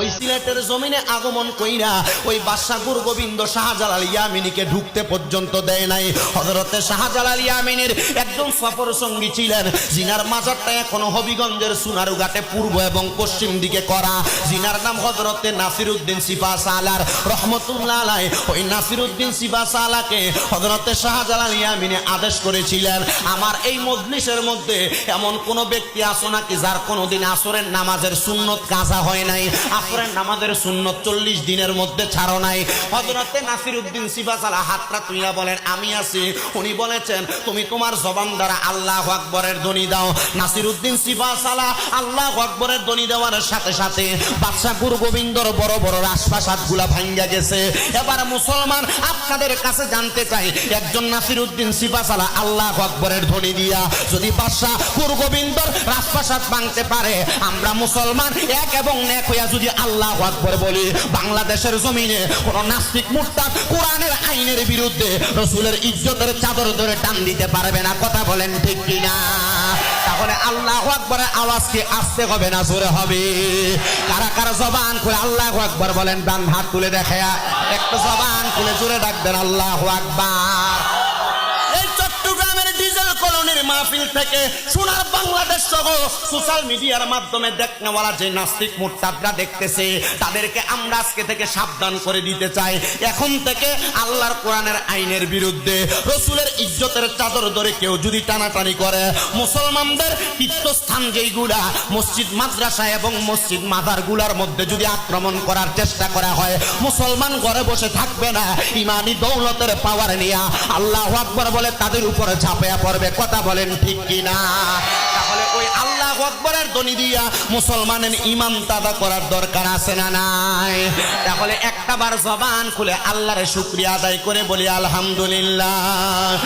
ওই সিলেটের জমিনে আগমন কইরা ওই বাদশাহ গোবিন্দ শাহজালাল ইয়ামিনীকে ঢুকতে পর্যন্ত দেয় নাই। হজরতে শাহজালাল ইয়ামিনীর একজন সফর সঙ্গী ছিলেন। জিনার মাজারটা এখনও হবিগঞ্জের সুনারুঘাটে পূর্ব এবং পশ্চিম দিকে করা। জিনার নাম হজরতে নাসিরুদ্দিন সিফা সালার। রহমতুল্লাহ আলাই ওই নাসিরুদ্দিন সিফা সালাকে হজরতে শাহজালাল ইয়ামিনী আদেশ করেছিলেন, আমার এই মজলিসের মধ্যে এমন কোন ব্যক্তি আসো নাকি যার কোনোদিন আসরের নামাজের সুন্নত কাজা হয় নাই? আসরের নামাজের সুন্নত চল্লিশ দিনের মধ্যে ছাড়ো নাই। হজরতে নাসিরুদ্দিন সিফা সালা হাতটা তুইয়া বলেন, আমি আছি। উনি বলেছেন, তুমি তোমার জবান দ্বারা আল্লাহ আকবরের ধ্বনি দাও। নাসিরুদ্দিন সিফা সালা আল্লাহ আকবরের ধ্বনি দেওয়ার সাথে সাথে বাদশাহ গুরু গোবিন্দর বড় বড় রাজপ্রাসাদগুলা ভাঙ্গা গেছে। এবার মুসলমান আপনাদের কাছে জানতে চাই, একজন নাসিরুদ্দিন সিফা সালা আল্লাহ আকবরের ধ্বনি দিয়া যদি বাদশাহ গুরু গোবিন্দর রাজপ্রাসাদ ভাঙতে পারে, আমরা মুসলমান এক এবং এক হইয়া যদি আল্লাহ আকবর বলি, বাংলাদেশের জমিনে কোন নাস্তিক মুরতাদ কোরআনের আইনের বিরুদ্ধে রসুলের ইজ্জতের চাদর ধরে টান দিতে পারবে না। কথা বলেন ঠিক কিনা? তাহলে আল্লাহ আকবরের আওয়াজ কি আসতে হবে না জোরে হবে? কারা কারা জবান করে আল্লাহ আকবর বলেন, ডান হাত তুলে দেখে। একটা জবান খুলে জোরে ডাকবেন, আল্লাহ আকবার। কলোনির মাহফিল থেকে সোনার বাংলাদেশ সহ সোশ্যাল মিডিয়ার মাধ্যমে দেখনেওয়ালা যে নাস্তিক মুরতাদরা দেখতেছে, তাদেরকে আমরা আজকে থেকে সাবধান করে দিতে চাই। এখন থেকে আল্লাহর কোরআনের আইনের বিরুদ্ধে রসুলের ইজ্জতের চাদর ধরে কেউ যদি টানাটানি করে, মুসলমানদের তীর্থস্থান যেইগুলা, মসজিদ মাদ্রাসা এবং মসজিদ মাদারগুলার মধ্যে যদি আক্রমণ করার চেষ্টা করা হয়, মুসলমান ঘরে বসে থাকবে না, ইমানি দৌলতের পাওয়ার নিয়া, আল্লাহ আকবর বলে তাদের উপরে ঝাঁপিয়া পড়বে। কথা বলেন ঠিক কিনা? তাহলে ওই আল্লাহ আকবরের দনি দিয়া মুসলমানের ইমান তাদা করার দরকার আছে না নাই? তাহলে একটাবার জবান খুলে আল্লাহরে শুক্রিয়া আদায় করে বলি, আলহামদুলিল্লাহ।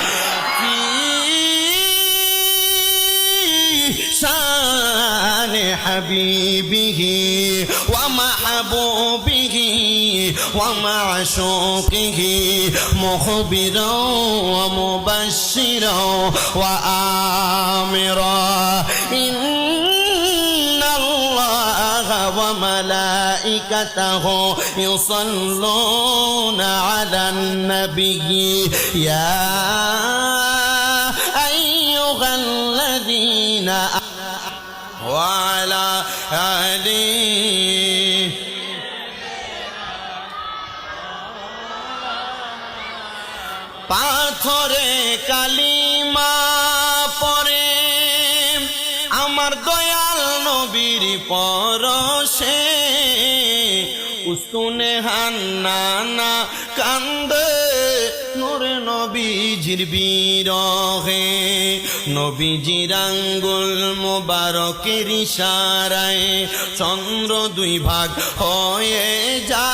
শান হাবিবিহি ওয়া মাহবুবি ومعشوقه مخبرا ومبشرا وآمرا إن الله وملائكته يصلون على النبي. يا أيها الذين وعلى آله পাথরে কালিমা পরে আমার দয়াল নবীর পরশে উস্তুনে হান্নানা কান্দে। নোরে নবীজির বিরহে, নবীজির আঙ্গুল মোবারকের ইশারায় চন্দ্র দুই ভাগ হয়ে যায়।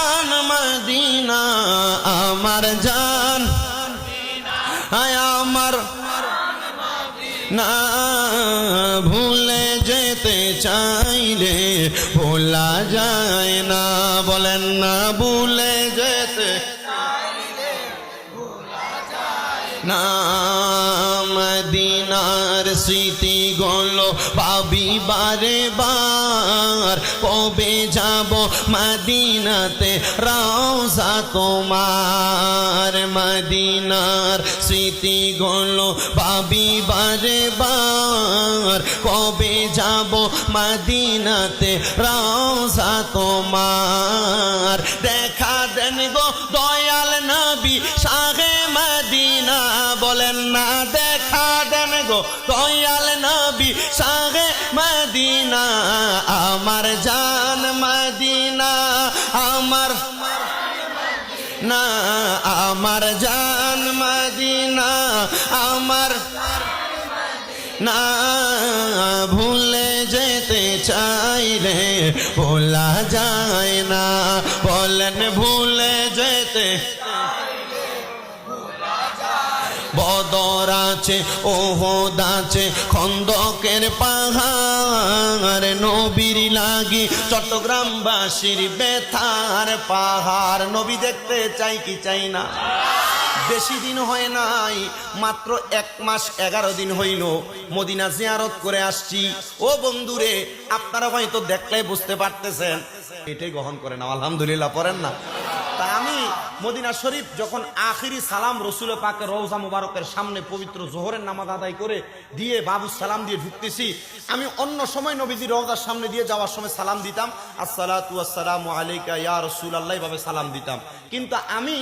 মদিনা, আমার জান। আমার না ভুলে যেতে চাইলে ভোলা যায় না, বলেন না, ভুলে যেতে নাম দিনার স্মৃতি গলো পাবি বারে বার। কবে যাব মদিনাতে? রওজা তোমার মদিনার স্মৃতি গলো পাবি বারে বার কবে যাব মদিনাতে? রওজা তোমার। দেখা দেন গো দয়াল নবী সাগে মদিনা। বলেন না, দেখা দেন গো দয়াল নবী সাগে মদিনা, আমার জান মদিনা, আমার না আমার জান মদিনা, আমার না ভুলে যেতে চাইলে ভোলা যায় না। বলেন ভুলে যেতে বদর আছে ওহদ আছে খন্দকের পাহাড় নবীর লাগি। চট্টগ্রামবাসীর বেথার পাহাড়, নবী দেখতে চাই কি চাই না? বেশি দিন হয় নাই, মাত্র এক মাস এগারো দিন হইল, মদিনা জিয়ারত করে আসছি। ও বন্ধুরে, আপনারা হয়তো দেখলে বুঝতে পারতেছেন। এটাই গ্রহণ করেন, আলহামদুলিল্লাহ, পড়েন না। তা আমি মদিনা শরীফ যখন আখিরি সালাম রসুল পাকে রওজা মুবারকের সামনে পবিত্র জোহরের নামাজ আদায় করে দিয়ে বাবু সালাম দিয়ে ঢুকতেছি, আমি অন্য সময় নবীজি রওজার সামনে দিয়ে যাওয়ার সময় সালাম দিতাম, আসসালাতু আসসালামু আলাইকা ইয়া রসুল আল্লাহ ভাবে সালাম দিতাম। কিন্তু আমি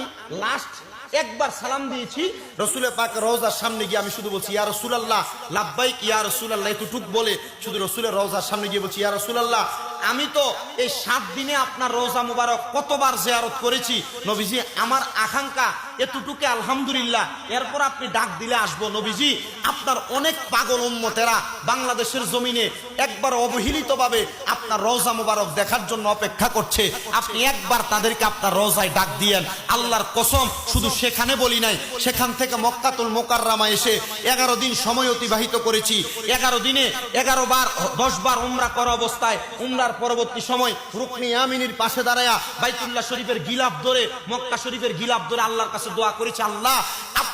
লাস্ট একবার সালাম দিয়েছি রসুলের পাক রোজার সামনে গিয়ে আমি শুধু বলছি, ইয়া রসুল আল্লাহ লাভবাইক ইয়া রসুল আল্লাহ এতটুক বলে শুধু রসুলের রোজার সামনে গিয়ে বলছি, ইয়া রসুল আল্লাহ আমি তো এই সাত দিনে আপনার রোজা মুবারক কতবার জেয়ারত করেছি। নবীজি আমার আকাঙ্ক্ষা এতটুকু আলহামদুলিল্লাহ। এরপর আপনি ডাক দিলে আসব নবীজি। আপনার অনেক পাগল উম্মতেরা বাংলাদেশের জমিনে একবার অবহেলিতভাবে আপনার রোজা মুবারক দেখার জন্য অপেক্ষা করছে। আপনি একবার তাদেরকে আপনার রোজায় ডাক দিয়েন। আল্লাহর কসম, শুধু সেখানে বলি নাই, সেখান থেকে মক্কাতুল মোকাররামা এসে এগারো দিন সময় অতিবাহিত করেছি। এগারো দিনে এগারো বার, দশ বার উমরা করা অবস্থায় উমরার পরবর্তী সময় রুকনি আমিনীর পাশে দাঁড়ায়া বাইতুল্লাহ শরীফের গিলাপ ধরে, মক্কা শরীফের গিলাপ ধরে আল্লাহর কাছে দোয়া করেছি আল্লাহ।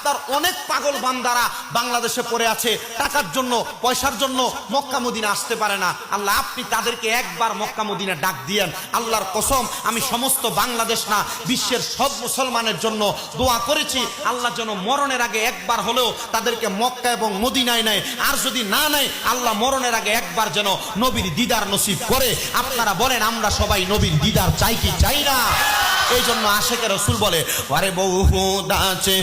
আপনার অনেক পাগল বান্দারা বাংলাদেশে পড়ে আছে। টাকার জন্য, পয়সার জন্য মক্কা মদিনা আসতে পারে না। আল্লাহ, আপনি তাদেরকে একবার মক্কা মদিনা ডাক দিয়েন। আল্লাহর কসম, আমি সমস্ত বাংলাদেশ না, বিশ্বের সব মুসলমানের জন্য দোয়া করেছি। আল্লাহ যেন মরণের আগে একবার হলেও তাদেরকে মক্কা এবং মদিনায় নেয়। আর যদি না নেয়, আল্লাহ মরণের আগে একবার যেন নবীর দিদার নসিব করে। আপনারা বলেন, আমরা সবাই নবীর দিদার, চাই কি চাই না? এই জন্য আশেকের রসুল বলে, আরে বহুদ আছে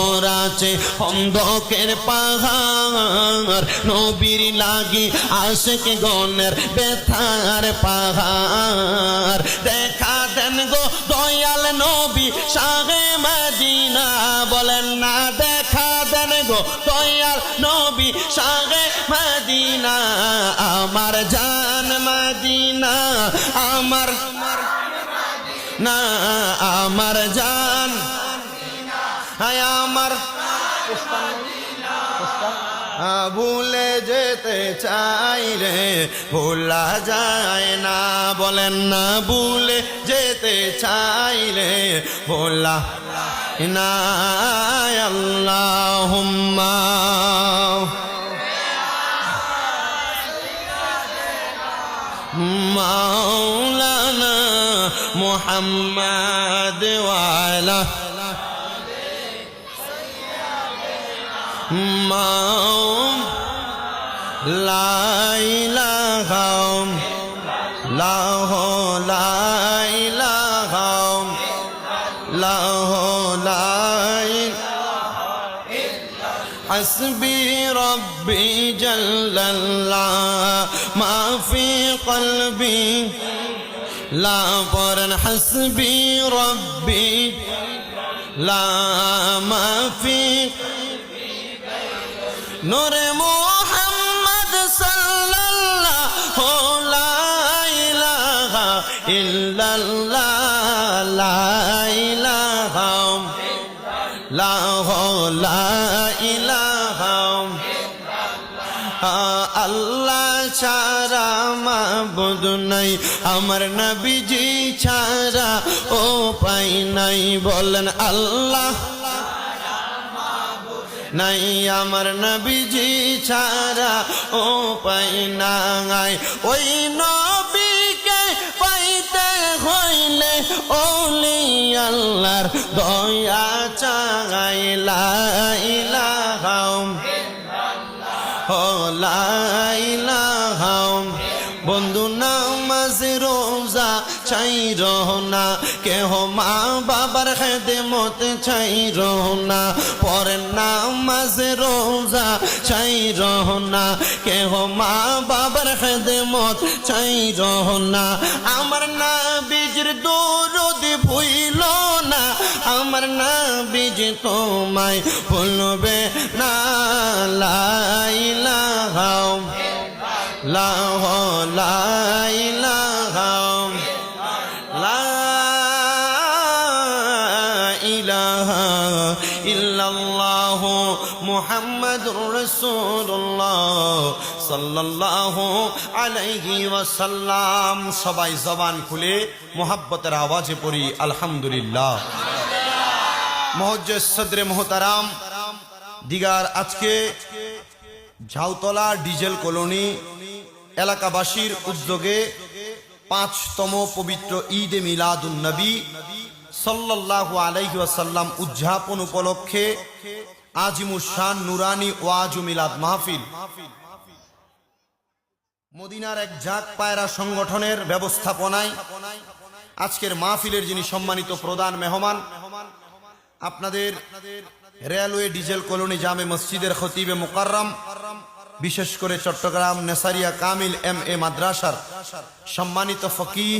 বদর আছে, অন্ধকের পাহাড়। নবীর লাগি আশেক গনের বেথার পাহাড়। দেখা দেন গো দয়াল নবী সাগে মদিনা। বলেন না, দেখা দেন গো দয়াল নবী সাগে মদিনা। আমার জান মদিনা, আমার না, আমার জান হায়, আমার। ভুলে যেতে চাই রে, ভোলা যায় না, বলেন না, ভুলে যেতে চাই রে, ভোলা না আল্লাহ মোহাম্মদ ওয়ালা موم لا إله لا لا إله لا لا حسبي ربي جل الله ما في قلبي لا طرن حسبي ربي لا ما في قلبي নরে মোহাম্মদ সাল্লাল্লাহু লা ইলাহা ইল্লাল্লাহ, লা ইলাহা লা ইলাহা আল্লাহ ছাড়া মাবুদ নাই, আমার নবীজি ছাড়া ও পাই নাই, বলেন আল্লাহ নাই আমার নবীজি ছাড়া ও পাই নাই। ওই নবীকে পাইতে হইলে ওলি আল্লাহর দয়া চাই। লাইলাহাম ও লাইলাহাম বন্ধু, নামাজ, রোজা চাই রহনা কেহ মা বাবার খেদে মত চাই রহনা পরে নামাজ রোজা চাই রহনা কেহ মা বাবার খেদে মত চাই রহনা আমার না বীজের দৌরদ ভুইল না, আমার না বীজ তোমায় ভুলবে না। লাইলাহাম লাহ লা আলাইহি ওয়াসাল্লাম, সবাই জবান খুলে মোহাব্বতের আওয়াজে পড়ি, আলহামদুলিল্লাহ। মহজ্জে সদরে মোহতারাম, দিগার আজকে ঝাউতলা ডিজেল কলোনি এলাকাবাসীর উদ্যোগে পাঁচতম পবিত্র ঈদ এ মিলাদুন নবী সাল্লাল্লাহু আলাইহি ওয়াসাল্লাম উদযাপন উপলক্ষে আজিমুসান নুরানি ওয়াজ মিলাদ মাহফিল মদিনার এক জাক পায়রা সংগঠনের ব্যবস্থাপনায় আজকের মাহফিলের যিনি সম্মানিত প্রধান মেহমান, আপনাদের রেলওয়ে ডিজেল কলোনি জামে মসজিদের খতিবে মুকাররম, বিশেষ করে চট্টগ্রাম নেসারিয়া কামিল এম এ মাদ্রাসার সম্মানিত ফকি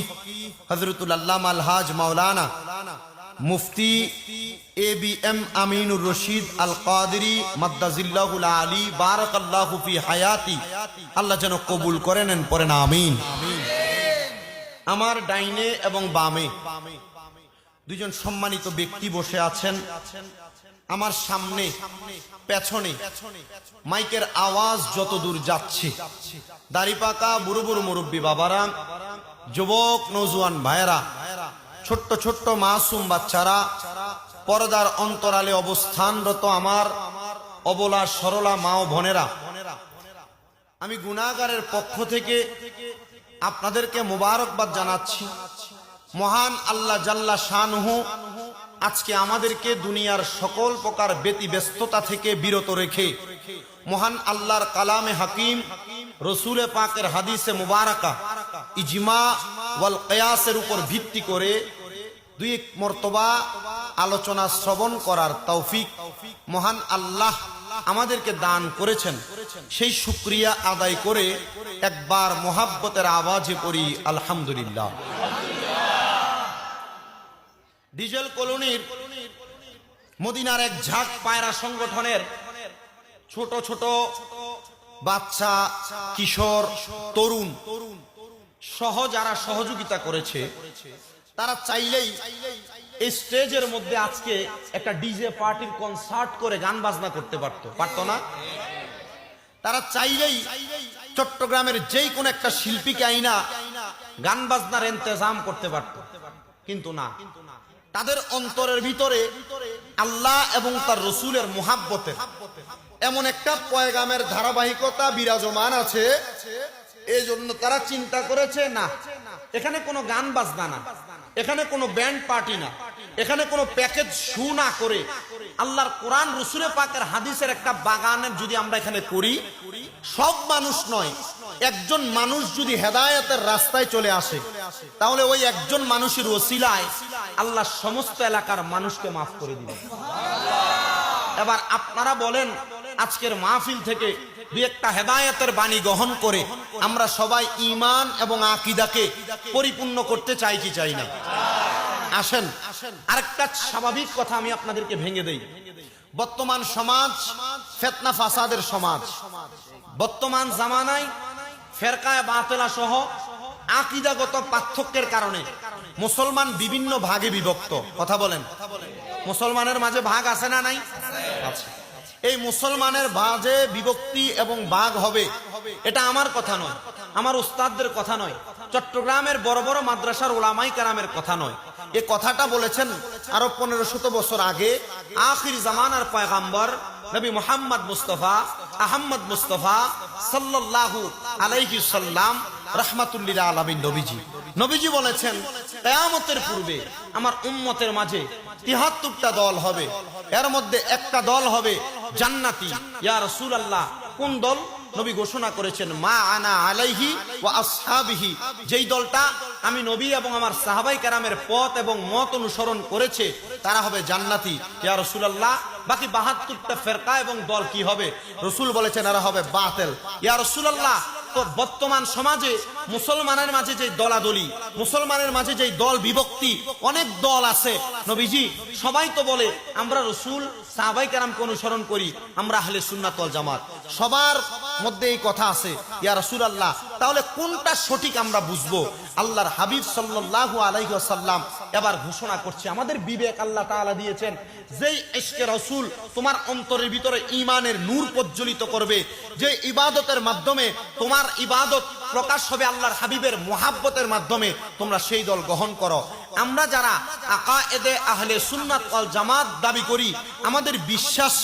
হজরতুল আল্লাম আলহাজ মাওলানা মুফতি A B M Aminur Rashid Al Qadri মাদ্দাজিল্লাহুল আলী, বারাকাল্লাহু ফি হায়াতি। আল্লাহ যেন কবুল করে নেন পড়েন আমিন। আমার ডাইনে এবং বামে দুজন সম্মানিত ব্যক্তি বসে আছেন। আমার সামনে, পেছনে মাইকের আওয়াজ যত দূর যাচ্ছে। দাড়িপাকা বুড়ো বুড়ো মুরব্বী বাবারা, যুবক, নৌজওয়ান ভাইয়েরা ছোট্ট ছোট্ট মাসুম বাচ্চারা পর্দার অন্তরালে অবস্থানরত আমার অবলা সরলা মা ও বোনেরা। আমি গুণাগারের পক্ষ থেকে আপনাদেরকে মোবারকবাদ জানাচ্ছি। মহান আল্লাহ জাল্লা শানহু আজকে আমাদেরকে দুনিয়ার সকল প্রকার ব্যতি ব্যস্ততা থেকে বিরত রেখে মহান আল্লাহর কালামে হাকিম, রসুলে পাকের হাদিসে মুবারাকা, ইজমা ওয়াল কয়াসের উপর ভিত্তি করে দুই এক মর্তবা আলোচনা শ্রবণ করার তৌফিক মহান আল্লাহ আমাদেরকে দান করেছেন। সেই শুক্রিয়া আদায় করে একবার মোহাব্বতের আওয়াজে পড়ি, আলহামদুলিল্লাহ। ডিজেল কলোনির মদিনার এক ঝাঁক পায়রা সংগঠনের ছোট ছোট বাচ্চা, কিশোর, তরুণ সহ যারা সহযোগিতা করেছে তারা চাইলেই এই স্টেজের মধ্যে আজকে একটা ডিজে পার্টির কনসার্ট করে গান বাজনা করতে পারতো। পারত না? তারা চাইলেই চট্টগ্রামের যেই কোন একটা শিল্পীকে আইনা গান বাজনার ইন্তজাম করতে পারত। কিন্তু না। তাদের অন্তরের ভিতরে আল্লাহ এবং তার রসুলের মোহাব্বতের এমন একটা পয়গামের ধারাবাহিকতা বিরাজমান আছে এই জন্য তারা চিন্তা করেছে, না, এখানে কোনো গান বাজনা না। এখানে কোনো ব্যান্ড পার্টি না। এখানে কোনো প্যাকেজ শু না করে আল্লাহর কোরআন রসুলে পাকের হাদিসের একটা বাগানের যদি আমরা এখানে করি, সব মানুষ নয়, একজন মানুষ যদি হেদায়তের রাস্তায় চলে আসে, তাহলে ওই একজন মানুষের ওসিলায় আল্লাহ সমস্ত এলাকার মানুষকে মাফ করে দিবেন এবার আপনারা বলেন, আজকের মাহফিল থেকে দুই একটা হেদায়তের বাণী গ্রহণ করে আমরা সবাই ইমান এবং আকিদাকে পরিপূর্ণ করতে চাই কি চাই না? আসেন, আরেকটা স্বাভাবিক কথা আমি আপনাদেরকে ভেঙে দেই। বর্তমান সমাজ ফেতনা ফাসাদের সমাজ। বর্তমান জামানায় ফেরকায় বাতেলা সহ আকিদাগত পার্থক্যের কারণে মুসলমান বিভিন্ন ভাগে বিভক্ত। কথা বলেন। মুসলমানের মাঝে ভাগ আছে না নাই? আছে। এই মুসলমানের বাজে বিভক্তি এবং বাঘ হবে, এটা আমার কথা নয়, আমার উস্তাদদের কথা নয়, চট্টগ্রামের বড় বড় মাদ্রাসার ওলামাই কারামের কথা নয়। এ কথাটা বলেছেন আরও পনেরো শত বছর আগে আখির জামানার পয়গাম্বর নবী মোহাম্মদ মুস্তফা আহম্মদ মুস্তফা সাল্লাল্লাহু আলাইহি সাল্লাম রহমাতুল্লিল আলমিন নবীজি। নবীজি বলেছেন, কেয়ামতের পূর্বে আমার উম্মতের মাঝে তিহাত্তরটা দল হবে, এর মধ্যে একটা দল হবে জান্নাতি। ইয়া রাসূল আল্লাহ কোন দল? নবী ঘোষণা করেছেন, মা আনা আলাইহি ওয়া আসহাবিহি। যেই দলটা আমি নবী এবং আমার সাহাবাই কেরামের পথ এবং মত অনুসরণ করেছে, তারা হবে জান্নাতি। ইয়া রাসূলুল্লাহ, বাকি বাহাত্তরটা ফেরকা এবং দল কি হবে? রসুল বলেছেন, এরা হবে বাতেল। ইয়া তো বর্তমান সমাজে, মুসলমানের মাঝে যে দলাদলি, মুসলমানের মাঝে যে দল বিভক্তি, অনেক দল আছে। নবীজি, সবাই তো বলে, আমরা রসুল, সাহাবাই কেরামকে অনুসরণ করি, আমরা হালে সুন্নাতল জামাত। সবার মধ্যে এই কথা আছে, ইয়া রাসূল আল্লাহ তাহলে কোনটা সঠিক আমরা বুঝব? আল্লাহর হাবিব সাল্লাল্লাহু আলাইহি ওয়াসাল্লাম এবার ঘোষণা করছে, আমাদের বিবেক আল্লাহ তাআলা দিয়েছেন, যেই ইশকে রাসূল তোমার অন্তরের ভিতরে ঈমানের নূর প্রজ্বলিত করবে, যে ইবাদতের মাধ্যমে তোমার ইবাদত প্রকাশ হবে আল্লাহর হাবিবের মোহাব্বতের মাধ্যমে, তোমরা সেই দল গ্রহণ করো। আমরা যারা আকায়েদে আহলে সুন্নাত ওয়াল জামাত দাবি করি, আমাদের বিশ্বাস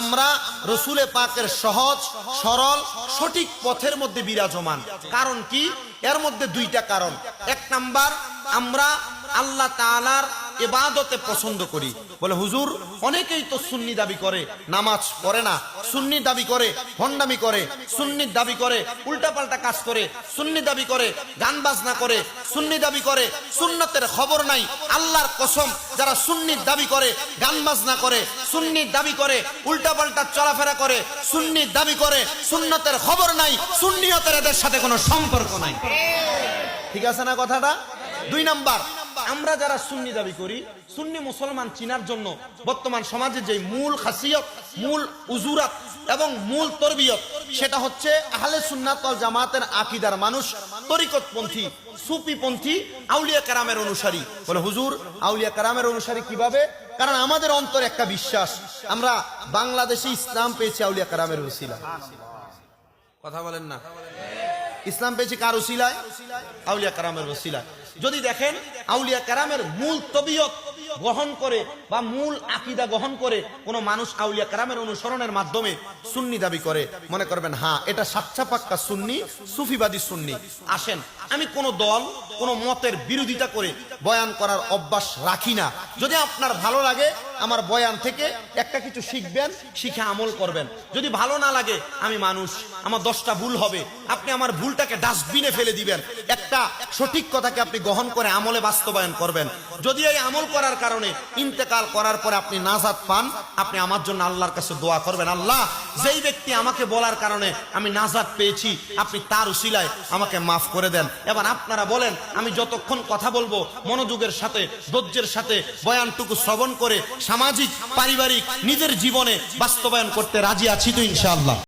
আমরা রসুলে পাকের সহজ, সরল, সঠিক পথের মধ্যে বিরাজমান। কারণ কি? এর মধ্যে দুইটা কারণ। এক নাম্বার, আমরা আল্লাহ তাআলার এবাদতে পছন্দ করি। বলে, হুজুর, অনেকেই তো সুন্নি দাবি করে, নামাজ পড়ে না। সুন্নি দাবি করে, ভণ্ডামি করে। সুন্নির দাবি করে, উল্টাপাল্টা কাজ করে। সুন্নি দাবি করে গান বাজনা করে। সুন্নি দাবি করে, সুন্নতের খবর নাই। আল্লাহর কসম, যারা সুন্নির দাবি করে গান বাজনা করে সুন্নির দাবি করে, উল্টাপাল্টা চলাফেরা করে সুন্নির দাবি করে, সুন্নতের খবর নাই, সুন্নিয়তের এদের সাথে কোনো সম্পর্ক নাই। ঠিক আছে না কথাটা? দুই নাম্বার আমরা যারা সুন্নি দাবি করি সুন্নি মুসলমান চিনার জন্য বর্তমান সমাজে যে মূল খাসিয়ত মূল উজুরাত এবং মূল তরবিয়ত সেটা হচ্ছে আহলে সুন্নাত ওয়াল জামাতের আকিদার মানুষ তরিকতপন্থী সুফিপন্থী আউলিয়া কারামের অনুসারী। বলে হুজুর আউলিয়া কারামের অনুসারী কীভাবে? কারণ আমাদের অন্তর একটা বিশ্বাস আমরা বাংলাদেশে ইসলাম পেয়েছি আউলিয়া কারামের ওসিলা কথা বলেন না। ইসলাম পেয়েছি কার ওসিলায় আউলিয়া কারামের ওসিলায় যদি দেখেন আউলিয়া কারামের মূল তবিয়ত গ্রহণ করে বা মূল আকিদা গ্রহণ করে কোনো মানুষ আউলিয়া কারামের অনুসরণের মাধ্যমে সুন্নি দাবি করে। মনে করবেন হ্যাঁ এটা সাচ্চা পাক্কা সুন্নি, সুফিবাদী সুন্নি। আসেন, আমি কোনো দল, কোনো মতের বিরোধিতা করে বয়ান করার অভ্যাস রাখি না। যদি আপনার ভালো লাগে, আমার বয়ান থেকে একটা কিছু শিখবেন, শিখে আমল করবেন। যদি ভালো না লাগে, আমি মানুষ, আমার দশটা ভুল হবে, আপনি আমার ভুলটাকে ডাস্টবিনে ফেলে দিবেন। একটা সঠিক কথাকে আপনি গ্রহণ করে আমলে বাস্তবায়ন করবেন। যদি এই আমল করার কারণে ইন্তেকাল করার পরে আপনি নাজাত পান, আপনি আমার জন্য আল্লাহর কাছে দোয়া করবেন। আল্লাহ, যেই ব্যক্তি আমাকে বলার কারণে আমি নাজাত পেয়েছি, আপনি তার উসিলায় আমাকে মাফ করে দেন। এবার আপনারা বলেন, আমি যতক্ষণ কথা বলব, মনোযোগের সাথে, ধৈর্যের সাথে, বয়ানটুকু শ্রবণ করে সামাজিক, পারিবারিক, নিজের জীবনে বাস্তবায়ন করতে রাজি আছি তো ইনশাআল্লাহ।